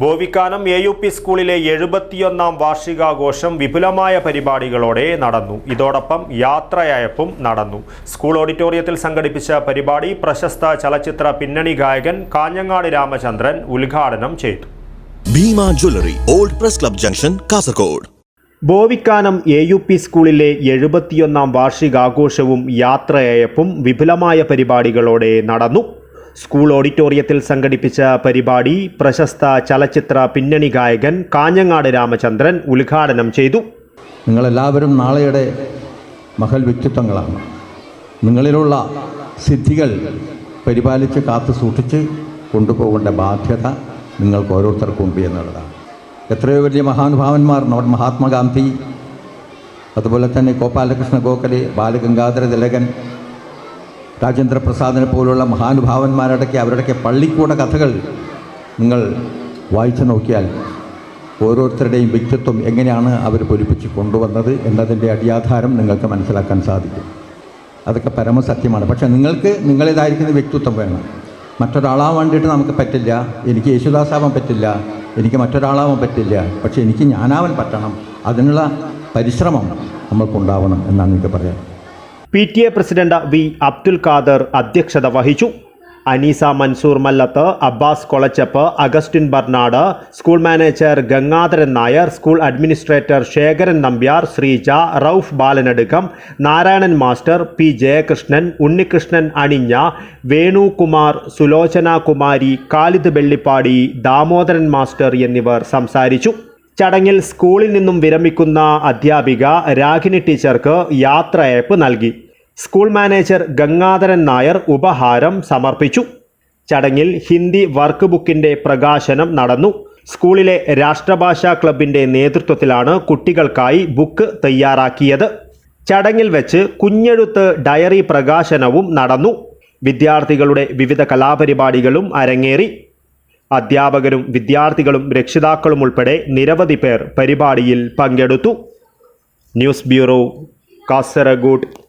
Bovikkanam A U P സ്കൂളിലെ എഴുപത്തിയൊന്നാം വാർഷികാഘോഷം വിപുലമായ പരിപാടികളോടെ നടന്നു. ഇതോടൊപ്പം യാത്രയയപ്പും നടന്നു. സ്കൂൾ ഓഡിറ്റോറിയത്തിൽ സംഘടിപ്പിച്ച പരിപാടി പ്രശസ്ത ചലച്ചിത്ര പിന്നണി ഗായകൻ കാഞ്ഞങ്ങാട് രാമചന്ദ്രൻ ഉദ്ഘാടനം ചെയ്തു. Bhima jewellery old press club junction Kasaragod. Bovikkanam A U P സ്കൂളിലെ എഴുപത്തിയൊന്നാം വാർഷികാഘോഷവും യാത്രയയപ്പും വിപുലമായ പരിപാടികളോടെ നടന്നു. സ്കൂൾ ഓഡിറ്റോറിയത്തിൽ സംഘടിപ്പിച്ച പരിപാടി പ്രശസ്ത ചലച്ചിത്ര പിന്നണി ഗായകൻ കാഞ്ഞങ്ങാട് രാമചന്ദ്രൻ ഉദ്ഘാടനം ചെയ്തു. നിങ്ങളെല്ലാവരും നാളെയുടെ മഹൽ വ്യക്തിത്വങ്ങളാണ്. നിങ്ങളിലുള്ള സിദ്ധികൾ പരിപാലിച്ച് കാത്തു സൂക്ഷിച്ച് കൊണ്ടുപോകേണ്ട ബാധ്യത നിങ്ങൾക്ക് ഓരോരുത്തർക്കും ഉണ്ട് എന്നുള്ളതാണ്. എത്രയോ വലിയ മഹാനുഭാവന്മാർ നമ്മുടെ മഹാത്മാഗാന്ധി അതുപോലെ തന്നെ ഗോപാലകൃഷ്ണ ഗോഖലെ ബാലഗംഗാധര തിലകൻ രാജേന്ദ്ര പ്രസാദിനെ പോലുള്ള മഹാനുഭാവന്മാരുടെയൊക്കെ അവരുടെയൊക്കെ പള്ളിക്കൂട കഥകൾ നിങ്ങൾ വായിച്ചു നോക്കിയാൽ ഓരോരുത്തരുടെയും വ്യക്തിത്വം എങ്ങനെയാണ് അവർ പൊലിപ്പിച്ച് കൊണ്ടുവന്നത് എന്നതിന്റെ അടിയാധാരം നിങ്ങൾക്ക് മനസ്സിലാക്കാൻ സാധിക്കും. അതൊക്കെ പരമസത്യമാണ്. പക്ഷേ നിങ്ങൾക്ക് നിങ്ങളേതായിരിക്കുന്ന വ്യക്തിത്വം വേണം. മറ്റൊരാളാവാൻ വേണ്ടിയിട്ട് നമുക്ക് പറ്റില്ല. എനിക്ക് യേശുദാസാവാൻ പറ്റില്ല. എനിക്ക് മറ്റൊരാളാവാൻ പറ്റില്ല. പക്ഷേ എനിക്ക് ഞാനാവാൻ പറ്റണം. അതിനുള്ള പരിശ്രമം നമ്മൾക്കുണ്ടാവണം എന്നാണ് എനിക്ക് പറയാൻ P T A president V Abdul Khader അധ്യക്ഷത വഹിച്ചു. Aneesa Mansoor Mallath Abbas Kolachapp Augustine Bernard school manager Gangadharan Nair school administrator Sekharan Nambiar Sreeja Rauf Balanadukkam Narayanan master P Jayakrishnan Unnikrishnan അണിഞ്ഞ Venukumar Sulochana Kumari Khalid Vellippady Damodaran master എന്നിവർ സംസാരിച്ചു. ചടങ്ങിൽ സ്കൂളിൽ നിന്നും വിരമിക്കുന്ന അധ്യാപിക രാഗിണി ടീച്ചർക്ക് യാത്രയയപ്പ് നൽകി. സ്കൂൾ മാനേജർ ഗംഗാധരൻ നായർ ഉപഹാരം സമർപ്പിച്ചു. ചടങ്ങിൽ ഹിന്ദി വർക്ക് ബുക്കിന്റെ പ്രകാശനം നടന്നു. സ്കൂളിലെ രാഷ്ട്രഭാഷാ ക്ലബിന്റെ നേതൃത്വത്തിലാണ് കുട്ടികൾക്കായി ബുക്ക് തയ്യാറാക്കിയത്. ചടങ്ങിൽ വെച്ച് കുഞ്ഞെഴുത്ത് ഡയറി പ്രകാശനവും നടന്നു. വിദ്യാർത്ഥികളുടെ വിവിധ കലാപരിപാടികളും അരങ്ങേറി. അധ്യാപകരും വിദ്യാർത്ഥികളും രക്ഷിതാക്കളും ഉൾപ്പെടെ നിരവധി പേർ പരിപാടിയിൽ പങ്കെടുത്തു. News bureau Kasaragod.